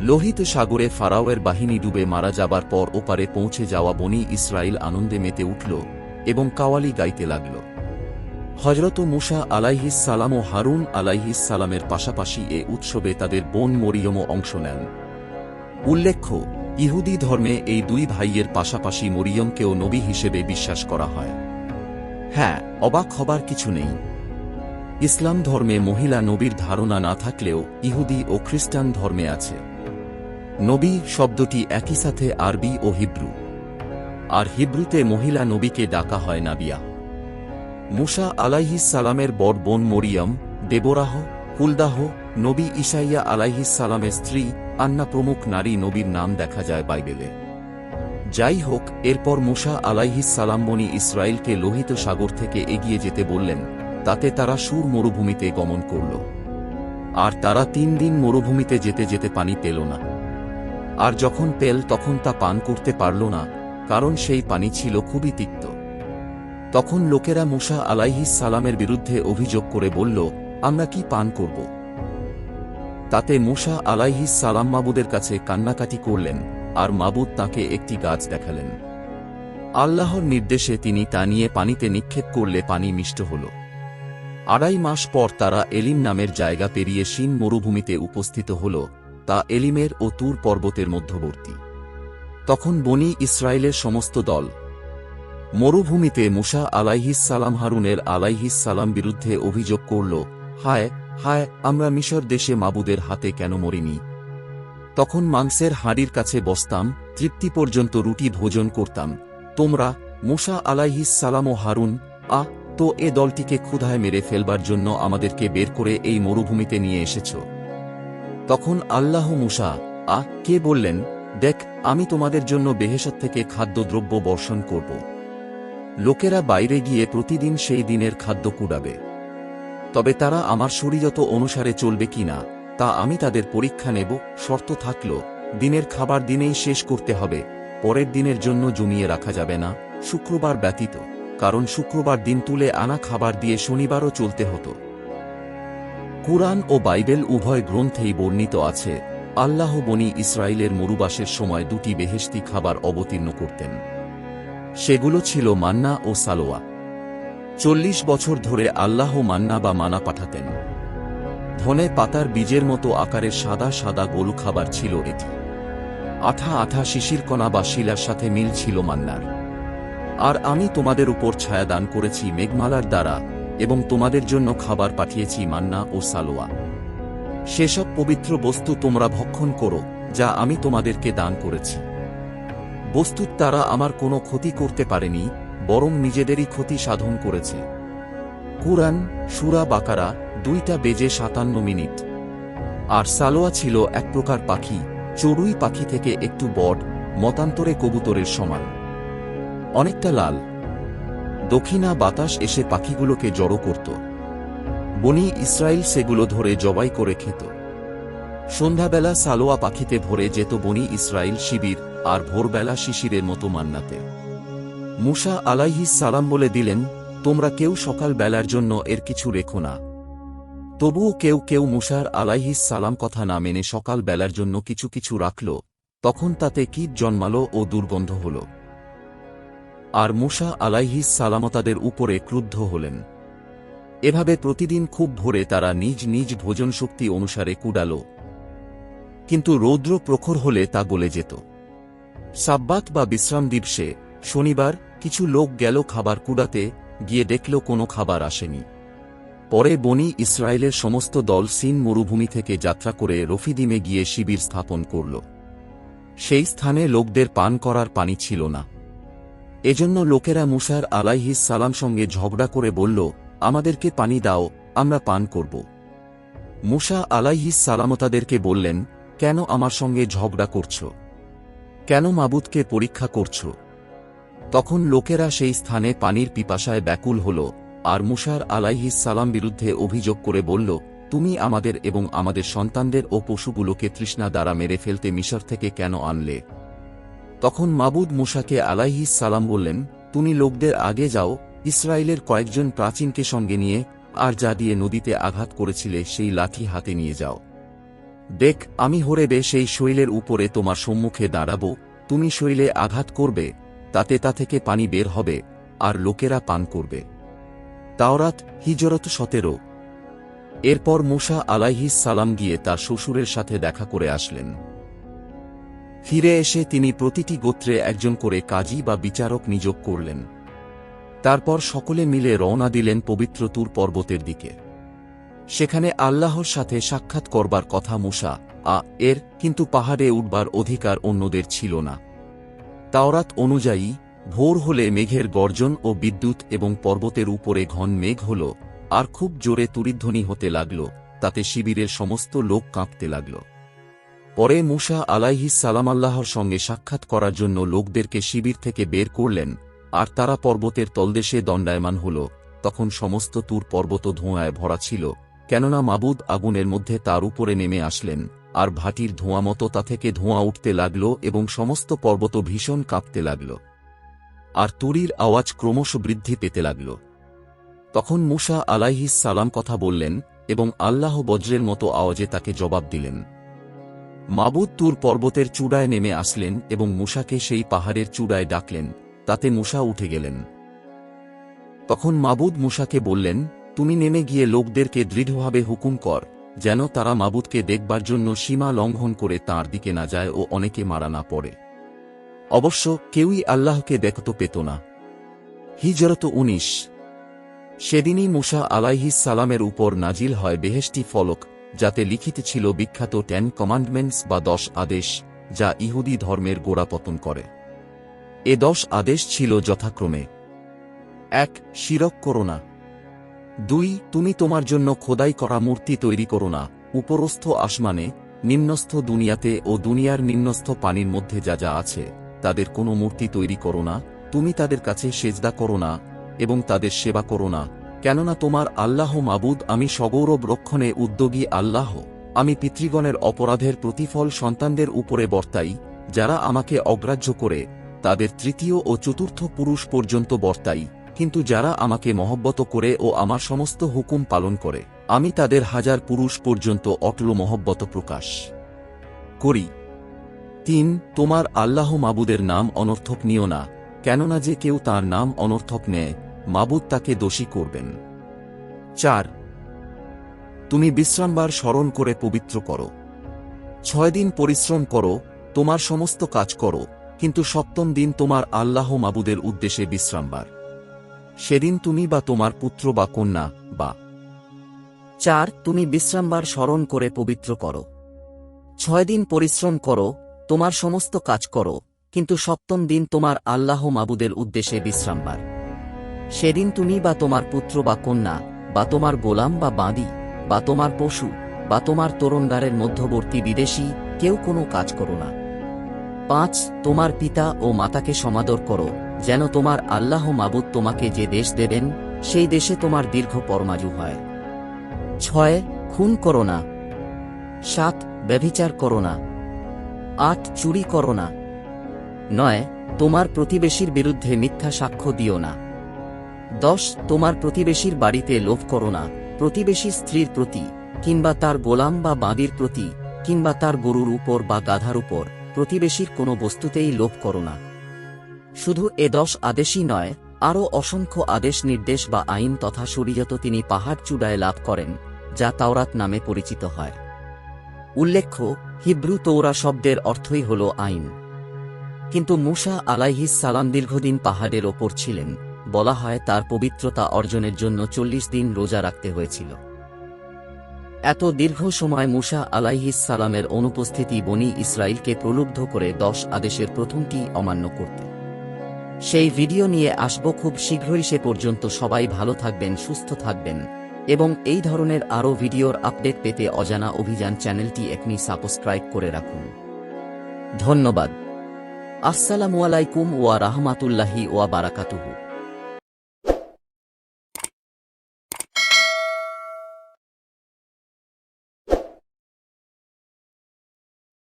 লোহিত সাগরে ফারাওয়ের বাহিনী ডুবে মারা যাবার পর ওপারে পৌঁছে যাওয়া বনি ইসরায়েল আনন্দে মেতে উঠল এবং কাওয়ালি গাইতে লাগল। হজরত মুসা আলাইহিস সালাম ও হারুন আলাইহিস সালামের পাশাপাশি এ উৎসবে তাদের বোন মরিয়মও অংশ নেন। উল্লেখ্য, ইহুদি ধর্মে এই দুই ভাইয়ের পাশাপাশি মরিয়মকেও নবী হিসেবে বিশ্বাস করা হয়। হ্যাঁ অবাক হবার কিছু নেই। ইসলাম ধর্মে মহিলা নবীর ধারণা না থাকলেও ইহুদি ও খ্রিস্টান ধর্মে আছে। নবী শব্দটি একই সাথে আরবি ও হিব্রু। আর হিব্রুতে মহিলা নবীকে ডাকা হয় নাবিয়া। মুসা আলাইহিস সালামের বড় বোন মরিয়ম, দেবরাহ কুলদাহ নবী ইসাইয়া আলাইহিস সালামের স্ত্রী, আন্না প্রমুখ নারী নবীর নাম দেখা যায় বাইবেলে। যাই হোক, এরপর মুসা আলাইহিস সালাম বনি ইসরায়েলকে লোহিত সাগর থেকে এগিয়ে যেতে বললেন, তাতে তারা সুর মরুভূমিতে গমন করল। আর তারা তিন দিন মরুভূমিতে যেতে যেতে পানি পেল না। আর যখন পেল তখন তা পান করতে পারল না, কারণ সেই পানি ছিল খুবই তিক্ত। তখন লোকেরা মুসা আলাইহিস সালামের বিরুদ্ধে অভিযোগ করে বলল, আমরা কি পান করব? তাতে মুসা আলাইহিস সালাম মাবুদের কাছে কান্নাকাটি করলেন, আর মাবুদ তাকে একটি গাছ দেখালেন। আল্লাহর নির্দেশে তিনি তা নিয়ে পানিতে নিক্ষেপ করলে পানি মিষ্ট হল। আড়াই মাস পর তারা এলিম নামের জায়গা পেরিয়ে শিন মরুভূমিতে উপস্থিত হল তা এলিমের ও তুর পর্বতের মধ্যবর্তী। তখন বনি ইসরায়েলের সমস্ত দল মরুভূমিতে মুসা আলাইহিস সালাম হারুনের আলাইহিস সালাম বিরুদ্ধে অভিযোগ করল, হায় হায়, আমরা মিশর দেশে মাবুদের হাতে কেন মরিনি? তখন মাংসের হাঁড়ির কাছে বসতাম, তৃপ্তি পর্যন্ত রুটি ভোজন করতাম, তোমরা, মুসা আলাইহিস সালাম ও হারুন আ তো এ দলটিকে ক্ষুধায় মেরে ফেলবার জন্য আমাদেরকে বের করে এই মরুভূমিতে নিয়ে এসেছ। তখন আল্লাহ মুসা আ কে বললেন, দেখ, আমি তোমাদের জন্য বেহেসত থেকে খাদ্যদ্রব্য বর্ষণ করব। লোকেরা বাইরে গিয়ে প্রতিদিন সেই দিনের খাদ্য কুড়াবে। তবে তারা আমার শরীরত অনুসারে চলবে কিনা তা আমি তাদের পরীক্ষা নেব, শর্ত থাকল, দিনের খাবার দিনেই শেষ করতে হবে, পরের দিনের জন্য জমিয়ে রাখা যাবে না, শুক্রবার ব্যতীত, কারণ শুক্রবার দিন তুলে আনা খাবার দিয়ে শনিবারও চলতে হতো। কুরআন ও বাইবেল উভয় গ্রন্থেই বর্ণিত আছে, আল্লাহ বনি ইসরায়েলের মরুবাসের সময় দুটি বেহেশতি খাবার অবতীর্ণ করতেন। সেগুলো ছিল মান্না ও সালোয়া। চল্লিশ বছর ধরে আল্লাহ মান্না বা মানা পাঠাতেন। ধনে পাতার বীজের মতো আকারের সাদা সাদা গোলু খাবার ছিল এটি। আঠা আঠা শিশির কণা বা শিলার সাথে মিল ছিল মান্নার। আর আমি তোমাদের উপর ছায়া দান করেছি মেঘমালার দ্বারা এবং তোমাদের জন্য খাবার পাঠিয়েছি মান্না ও সালোয়া। সেসব পবিত্র বস্তু তোমরা ভক্ষণ করো, যা আমি তোমাদেরকে দান করেছি। বস্তুত তারা আমার কোনো ক্ষতি করতে পারেনি, বরং নিজেদেরই ক্ষতি সাধন করেছে। কুরআন, সুরা বাকারা, দুইটা বেজে সাতান্ন মিনিট। আর সালোয়া ছিল এক প্রকার পাখি, চড়ুই পাখি থেকে একটু বট, মতান্তরে কবুতরের সমান। অনেকটা লাল। দক্ষিণা বাতাস এসে পাখিগুলোকে জড়ো করত। বনি ইসরায়েল সেগুলো ধরে জবাই করে খেত। সন্ধ্যাবেলা সালোয়া পাখিতে ভরে যেত বনি ইসরায়েল শিবির আর ভোরবেলা শিশিরের মতো মান্নাতে। মুসা আলাইহিস সালাম বলে দিলেন, তোমরা কেউ সকাল বেলার জন্য এর কিছু রেখো না। তবুও কেউ কেউ মুসার আলাইহিস সালাম কথা না মেনে সকাল বেলার জন্য কিছু কিছু রাখল, তখন তাতে কীট জন্মালো ও দুর্গন্ধ হল। আর মুসা আলাইহিস সালামতাদের উপরে ক্রুদ্ধ হলেন। এভাবে প্রতিদিন খুব ভোরে তারা নিজ নিজ ভোজন শক্তি অনুসারে কুডাল। কিন্তু রৌদ্র প্রখর হলে তা গলে যেত। সাব্বাত বা বিশ্রাম দিবসে শনিবার কিছু লোক গেল খাবার কুড়াতে, গিয়ে দেখল কোনো খাবার আসেনি। পরে বনি ইসরায়েলের সমস্ত দল সিন মরুভূমি থেকে যাত্রা করে রফিদিমে গিয়ে শিবির স্থাপন করল। সেই স্থানে লোকদের পান করার পানি ছিল না। এজন্য লোকেরা মুসার আলাইহিস সালাম সঙ্গে ঝগড়া করে বলল, আমাদেরকে পানি দাও, আমরা পান করব। মুসা আলাইহিস সালামতাদেরকে বললেন, কেন আমার সঙ্গে ঝগড়া করছ? কেন মাবুদকে পরীক্ষা করছ? তখন লোকেরা সেই স্থানে পানির পিপাসায় ব্যাকুল হল, আর মুসার আলাইহিস সালাম বিরুদ্ধে অভিযোগ করে বলল, তুমি আমাদের এবং আমাদের সন্তানদের ও পশুগুলোকে তৃষ্ণা দ্বারা মেরে ফেলতে মিশর থেকে কেন আনলে? তখন মাবুদ মুসাকে আলাইহিস সালাম বললেন, তুমি লোকদের আগে যাও, ইসরায়েলের কয়েকজন প্রাচীনকে সঙ্গে নিয়ে, আর যা দিয়ে নদীতে আঘাত করেছিলে সেই লাঠি হাতে নিয়ে যাও। দেখ, আমি হরেবে সেই শৈলের উপরে তোমার সম্মুখে দাঁড়াব, তুমি শৈলে আঘাত করবে, তাতে তা থেকে পানি বের হবে, আর লোকেরা পান করবে। তাওরাত, হিজরত সতেরো। এরপর মুসা আলাইহিস সালাম গিয়ে তার শ্বশুরের সাথে দেখা করে আসলেন। ফিরে এসে তিনি প্রতিটি গোত্রে একজন করে কাজী বা বিচারক নিযোগ করলেন। তারপর সকলে মিলে রওনা দিলেন পবিত্র তুর পর্বতের দিকে। সেখানে আল্লাহর সাথে সাক্ষাৎ করবার কথা মুসা, আ, এর, কিন্তু পাহাড়ে উঠবার অধিকার অন্যদের ছিল না। তাওরাত অনুযায়ী, ভোর হলে মেঘের গর্জন ও বিদ্যুৎ এবং পর্বতের উপরে ঘন মেঘ হল, আর খুব জোরে তুরিধ্বনি হতে লাগল, তাতে শিবিরের সমস্ত লোক কাঁপতে লাগল। পরে মুসা আলাইহিস সালাম আল্লাহর সঙ্গে সাক্ষাৎ করার জন্য লোকদেরকে শিবির থেকে বের করলেন, আর তারা পর্বতের তলদেশে দণ্ডায়মান হল। তখন সমস্ত তুর পর্বত ধোঁয়ায় ভরা ছিল, কেননা মাবুদ আগুনের মধ্যে তার উপরে নেমে আসলেন, আর ভাটির ধোঁয়া মতো তা থেকে ধোঁয়া উঠতে লাগল এবং সমস্ত পর্বত ভীষণ কাঁপতে লাগল। আর তুরির আওয়াজ ক্রমশ বৃদ্ধি পেতে লাগল। তখন মুসা আলাইহিস সালাম কথা বললেন এবং আল্লাহ বজ্রের মতো আওয়াজে তাকে জবাব দিলেন। মাবুদ তুর পর্বতের চূড়ায় নেমে আসলেন এবং মুসাকে সেই পাহাড়ের চূড়ায় ডাকলেন, তাতে মুসা উঠে গেলেন। তখন মাবুদ মুসাকে বললেন, তুমি নেমে গিয়ে লোকদেরকে দৃঢ়ভাবে হুকুম কর, যেন তারা মাবুদকে দেখবার জন্য সীমা লঙ্ঘন করে তার দিকে না যায় ও অনেকে মারা না পড়ে। অবশ্য কেউই আল্লাহকে দেখত পেত না। হিজরত উনিশ। সেদিনই মুসা আলাইহিস সালামের উপর নাজিল হয় বেহেশটি ফলক যাতে লিখিত ছিল বিখ্যাত টেন কমান্ডমেন্টস বা দশ আদেশ, যা ইহুদি ধর্মের গোড়াপতন করে। এ দশ আদেশ ছিল যথাক্রমে। এক, শিরক করো না। দুই, তুমি তোমার জন্য খোদাই করা মূর্তি তৈরি করো না। উপরস্থ আসমানে, নিম্নস্থ দুনিয়াতে ও দুনিয়ার নিম্নস্থ পানির মধ্যে যা যা আছে, তাদের কোনো মূর্তি তৈরি করো না। তুমি তাদের কাছে সেজদা করো না এবং তাদের সেবা করো না। কেননা তোমার আল্লাহ মাবুদ আমি সগৌরব রক্ষণে উদ্যোগী আল্লাহ। আমি পিতৃগণের অপরাধের প্রতিফল সন্তানদের উপরে বর্তাই, যারা আমাকে অগ্রাহ্য করে, তাদের তৃতীয় ও চতুর্থ পুরুষ পর্যন্ত বর্তাই, কিন্তু যারা আমাকে মহব্বত করে ও আমার সমস্ত হুকুম পালন করে, আমি তাদের হাজার পুরুষ পর্যন্ত অটল মহব্বত প্রকাশ করি। তিন, তোমার আল্লাহ মাবুদের নাম অনর্থক নিও না, কেননা যে কেউ তার নাম অনর্থক নেয় মাবুদ তাকে দোষী করবেন। চার, তুমি বিশ্রামবার স্মরণ করে পবিত্র করো। ছয় দিন পরিশ্রম করো, তোমার সমস্ত কাজ করো, কিন্তু সপ্তম দিন তোমার আল্লাহ মাবুদের উদ্দেশ্যে বিশ্রামবার। সেদিন তুমি বা তোমার পুত্র বা কন্যা বা। চার, তুমি বিশ্রামবার স্মরণ করে পবিত্র করো। ছয় দিন পরিশ্রম করো, তোমার সমস্ত কাজ করো, কিন্তু সপ্তম দিন তোমার আল্লাহ মাবুদের উদ্দেশ্যে বিশ্রামবার। সেদিন তুমি বা তোমার পুত্র বা কন্যা, বা তোমার গোলাম বা বাঁদি, বা তোমার পশু, বা তোমার তরুণগারের মধ্যবর্তী বিদেশি, কেউ কোনো কাজ করো না। পাঁচ, তোমার পিতা ও মাতাকে সমাদর করো, যেন তোমার আল্লাহ মাবুদ তোমাকে যে দেশ দেবেন, সেই দেশে তোমার দীর্ঘ পরমাজু হয়। ছয়, খুন করো না। সাত, ব্যভিচার করো না। আট, চুরি করো না। নয়, তোমার প্রতিবেশীর বিরুদ্ধে মিথ্যা সাক্ষ্য দিও না। দশ, তোমার প্রতিবেশীর বাড়িতে লোভ করো না, প্রতিবেশী স্ত্রীর প্রতি, কিংবা তার গোলাম বা বাঁদির প্রতি, কিংবা তার গরুর উপর বা গাধার উপর, প্রতিবেশীর কোনো বস্তুতেই লোভ করো না। শুধু এ দশ আদেশই নয়, আরও অসংখ্য আদেশ নির্দেশ বা আইন তথা শরীয়ত তিনি পাহাড় চূড়ায় লাভ করেন, যা তাওরাত নামে পরিচিত হয়। উল্লেখ্য, হিব্রু তৌরা শব্দের অর্থই হল আইন। কিন্তু মুসা আলাইহিস সালাম দীর্ঘদিন পাহাড়ের ওপর ছিলেন। বলা হয় তার পবিত্রতা অর্জনের জন্য চল্লিশ দিন রোজা রাখতে হয়েছিল। এত দীর্ঘ সময় মুসা আলাইহিস সালামের অনুপস্থিতি বনি ইসরায়েলকে প্রলুব্ধ করে দশ আদেশের প্রথমটি অমান্য করতে। সেই ভিডিও নিয়ে আসব খুব শীঘ্রই, সে পর্যন্ত সবাই ভালো থাকবেন, সুস্থ থাকবেন এবং এই ধরনের আরও ভিডিওর আপডেট পেতে অজানা অভিযান চ্যানেলটি এখনই সাবস্ক্রাইব করে রাখুন। ধন্যবাদ। আসসালামু আলাইকুম ওয়া রাহমাতুল্লাহি ওয়া বারাকাতুহু।